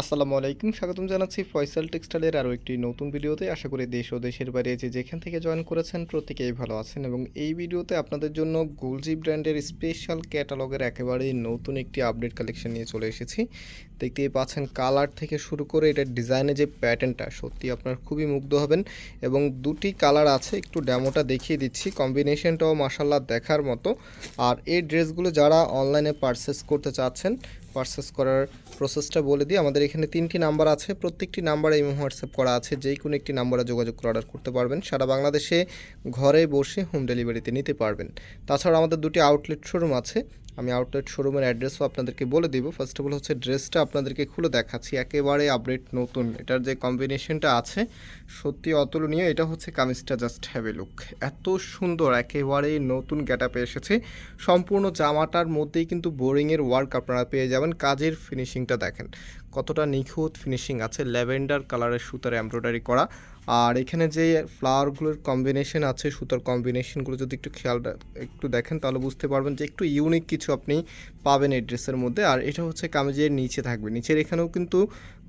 আসসালামু আলাইকুম, স্বাগতম জানাচ্ছি ফয়সাল টেক্সটাইলের আরও একটি নতুন ভিডিওতে। আশা করি দেশ ও দেশের বাইরে যে যেখান থেকে জয়েন করেছেন প্রত্যেকেই ভালো আছেন এবং এই ভিডিওতে আপনাদের জন্য গুলজি ব্র্যান্ডের স্পেশাল ক্যাটালগের একেবারেই নতুন একটি আপডেট কালেকশন নিয়ে চলে এসেছি। দেখতেই পাচ্ছেন কালার থেকে শুরু করে এটার ডিজাইনের যে প্যাটার্নটা সত্যি আপনার খুবই মুগ্ধ হবেন এবং দুটি কালার আছে, একটু ডেমোটা দেখিয়ে দিচ্ছি, কম্বিনেশনটাও মাসাল্লাহ দেখার মতো। আর এই ড্রেসগুলো যারা অনলাইনে পারচেস করতে চাচ্ছেন পারচেস করার প্রসেসটা বলে দিই। আমাদের এখানে তিনটি নাম্বার আছে। প্রত্যেকটি নাম্বারে এই হোয়াটসঅ্যাপ করা আছে। যে কোনো একটি নাম্বারে যোগাযোগ করে অর্ডার করতে পারবেন। সারা বাংলাদেশে ঘরে বসে হোম ডেলিভারিতে নিতে পারবেন। তাছাড়া আমাদের দুটি আউটলেট শোরুম আছে। আমি আউটলেট শোরুমের অ্যাড্রেসও আপনাদেরকে বলে দিব। ফার্স্ট অফ অল হচ্ছে ড্রেসটা আপনাদেরকে খুলে দেখাচ্ছি। একেবারে আপডেট নতুন। এটার যে কম্বিনেশনটা আছে, সত্যি অতুলনীয়। এটা হচ্ছে কামিজটা জাস্ট হ্যাভ লুক এত সুন্দর একেবারেই নতুন গেট আপে এসেছে। সম্পূর্ণ জামাটার মধ্যেই কিন্তু বোরিংয়ের ওয়ার্ক আপনারা পেয়ে যাবেন। কাজের ফিনিশিংটা দেখেন। কতটা নিখুঁত ফিনিশিং আছে। ল্যাভেন্ডার কালারের সুতার এমব্রয়ডারি করা। আর এখানে যে ফ্লাওয়ারগুলোর কম্বিনেশন আছে, সুতোর কম্বিনেশনগুলো যদি একটু খেয়াল একটু দেখেন, তাহলে বুঝতে পারবেন যে একটু ইউনিক কিছু আপনি পাবেন এই ড্রেসের মধ্যে। আর এটা হচ্ছে কামিজের নিচে থাকবে। নিচের এখানেও কিন্তু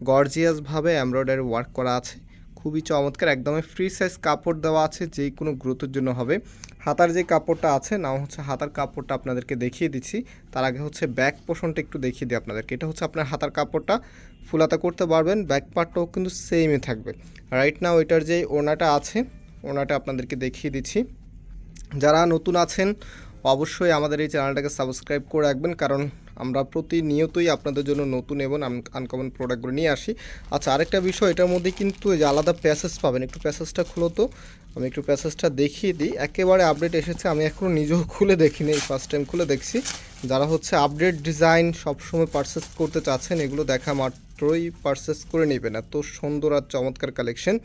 গর্জিয়াসভাবে এমব্রয়ডারি ওয়ার্ক করা আছে। খুবই চমৎকার, একদমই ফ্রি সাইজ কাপড় দেওয়া আছে যে কোনো গ্রোথের জন্য হবে। হাতার যে কাপড়টা আছে, নাও হচ্ছে হাতার কাপড়টা আপনাদেরকে দেখিয়ে দিচ্ছি। তার আগে হচ্ছে ব্যাক পোষণটা একটু দেখিয়ে দিই আপনাদেরকে। এটা হচ্ছে আপনার হাতার কাপড়টা ফুলাতা করতে পারবেন ব্যাক পার্টটাও কিন্তু সেমই থাকবে। রাইট নাও এটার যে ওনাটা আছে ওনাটা আপনাদেরকে দেখিয়ে দিচ্ছি। যারা নতুন আছেন, অবশ্যই আমাদের এই চ্যানেলটাকে সাবস্ক্রাইব করে রাখবেন, কারণ আমরা প্রতিনিয়তই আপনাদের জন্য নতুন এবং আনকমন প্রোডাক্টগুলো নিয়ে আসি। আচ্ছা আরেকটা বিষয়, এটার মধ্যে কিন্তু যে আলাদা প্যাসেজ পাবেন, একটু প্যাসেজটা খুলো তো। আমি একটু প্যাসেজটা দেখিয়ে দিই। একেবারে আপডেট এসেছে, আমি এখনও নিজেও খুলে দেখিনি ফার্স্ট টাইম খুলে দেখছি। যারা হচ্ছে আপডেট ডিজাইন সবসময় পারচেস করতে চাচ্ছেন, এগুলো দেখা মাত্রই পারচেস করে নেবেন। এত সুন্দর আর চমৎকার কালেকশন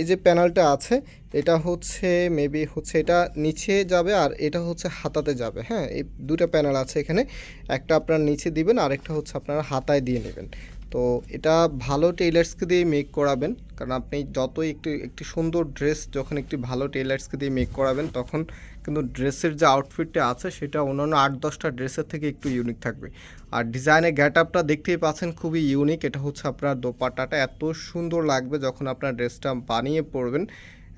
এই যে প্যানেলটা আছে, এটা হচ্ছে মেবি হচ্ছে এটা নিচে যাবে আর এটা হচ্ছে হাতাতে যাবে। হ্যাঁ এই দুটা প্যানেল আছে এখানে। একটা আপনার নিচে দিবেন আর একটা হচ্ছে আপনারা হাতায় দিয়ে নেবেন। তো এটা ভালো টেইলার্সকে দিয়ে মেক করাবেন। কারণ আপনি যতই একটি একটি সুন্দর ড্রেস যখন একটি ভালো টেইলার্সকে দিয়ে মেক করাবেন, তখন কিন্তু ড্রেসের যে আউটফিটটা আছে, সেটা অন্যান্য আট, দশটা ড্রেসের থেকে একটু ইউনিক থাকবে। আর ডিজাইনের গ্যাট আপটা দেখতেই পাচ্ছেন, খুবই ইউনিক এটা হচ্ছে আপনার দোপাট্টাটা। এত সুন্দর লাগবে যখন আপনার ড্রেসটা বানিয়ে পরবেন।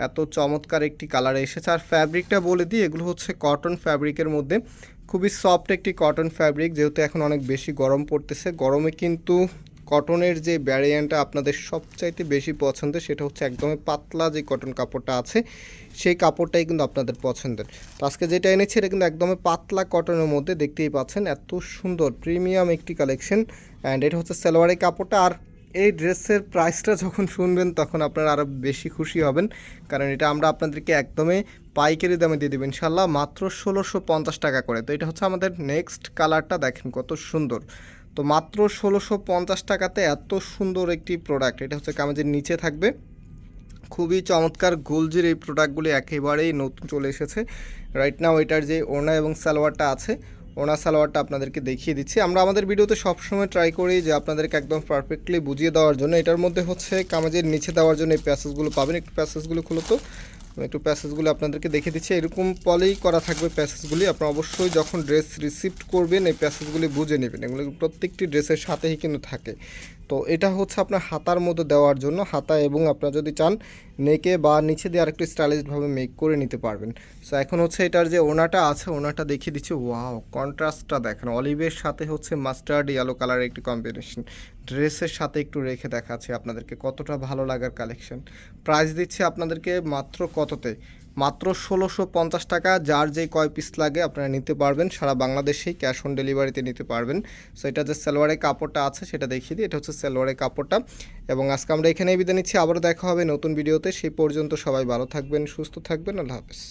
এত চমৎকার একটি কালারে এসেছে। আর ফ্যাব্রিকটা বলে দিই, এগুলো হচ্ছে কটন ফ্যাব্রিকের মধ্যে। খুবই সফট একটি কটন ফ্যাব্রিক যেহেতু এখন অনেক বেশি গরম পড়তেছে। গরমে কিন্তু কটনের যে ভ্যারিয়েন্টটা আপনাদের সবচাইতে বেশি পছন্দের, সেটা হচ্ছে একদমই পাতলা যে কটন কাপড়টা আছে, সেই কাপড়টাই কিন্তু আপনাদের পছন্দের। তো আজকে যেটা এনেছি, এটা কিন্তু একদমই পাতলা কটনের মধ্যে দেখতেই পাচ্ছেন, এত সুন্দর প্রিমিয়াম একটি কালেকশন অ্যান্ড এটা হচ্ছে সালোয়ারের কাপড়টা। আর এই ড্রেসের প্রাইসটা যখন শুনবেন, তখন আপনারা আরও বেশি খুশি হবেন। কারণ এটা আমরা আপনাদেরকে একদমই পাইকারি দামে দিয়ে দেবো ইনশাল্লাহ মাত্র ষোলোশো পঞ্চাশ টাকা করে। তো এটা হচ্ছে আমাদের নেক্সট কালারটা দেখেন কত সুন্দর। তো মাত্র ষোলোশো পঞ্চাশ টাকাতে এত সুন্দর একটি প্রোডাক্ট এটা হচ্ছে কামেজের নিচে থাকবে। খুবই চমৎকার গোলজির এই প্রোডাক্টগুলি একেবারেই নতুন চলে এসেছে। রাইট নাও এটার যে ওনা এবং সালোয়ারটা আছে ওনা সালোয়ারটা আপনাদেরকে দেখিয়ে দিচ্ছি। আমরা আমাদের ভিডিওতে সবসময় ট্রাই করি যে আপনাদেরকে একদম পারফেক্টলি বুঝিয়ে দেওয়ার জন্য। এটার মধ্যে হচ্ছে কামেজের নিচে দেওয়ার জন্য এই প্যাসেজগুলো পাবেন। একটু প্যাসেজগুলো খুলো তো। আমি একটু প্যাসেজগুলো আপনাদেরকে দেখে দিচ্ছি। এরকম পলেই করা থাকবে প্যাসেজগুলি আপনারা অবশ্যই যখন ড্রেস রিসিভ করবেন, এই প্যাসেজগুলি বুঝে নেবেন। এগুলো প্রত্যেকটি ড্রেসের সাথেই কিন্তু থাকে। তো এটা হচ্ছে আপনার হাতার মধ্যে দেওয়ার জন্য। হাতা এবং আপনারা যদি চান নেকে বা নিচে দিয়ে আরেকটু স্টাইলিশভাবে মেক করে নিতে পারবেন। সো এখন হচ্ছে এটার যে ওনাটা আছে, ওনাটা দেখিয়ে দিচ্ছি। ওয়াও কন্ট্রাস্টটা দেখেন। অলিভের সাথে হচ্ছে মাস্টার্ড ইয়েলো কালারের একটি কম্বিনেশন ড্রেসের সাথে একটু রেখে দেখাচ্ছি আপনাদেরকে কতটা ভালো লাগার কালেকশন প্রাইস দিচ্ছি আপনাদেরকে মাত্র কততে? মাত্র ষোলোশো পঞ্চাশ টাকা, যার যে কয় পিস লাগে আপনারা নিতে পারবেন, সারা বাংলাদেশেই ক্যাশ অন ডেলিভারিতে নিতে পারবেন। সো এটা যে সালোয়ারের কাপড়টা আছে, সেটা দেখিয়ে দিই, এটা হচ্ছে সালোয়ারের কাপড়টা। এবং আজকে আমরা এখানেই বিদায় নিচ্ছি, আবারও দেখা হবে নতুন ভিডিওতে সেই পর্যন্ত সবাই ভালো থাকবেন, সুস্থ থাকবেন, আল্লাহ হাফেজ।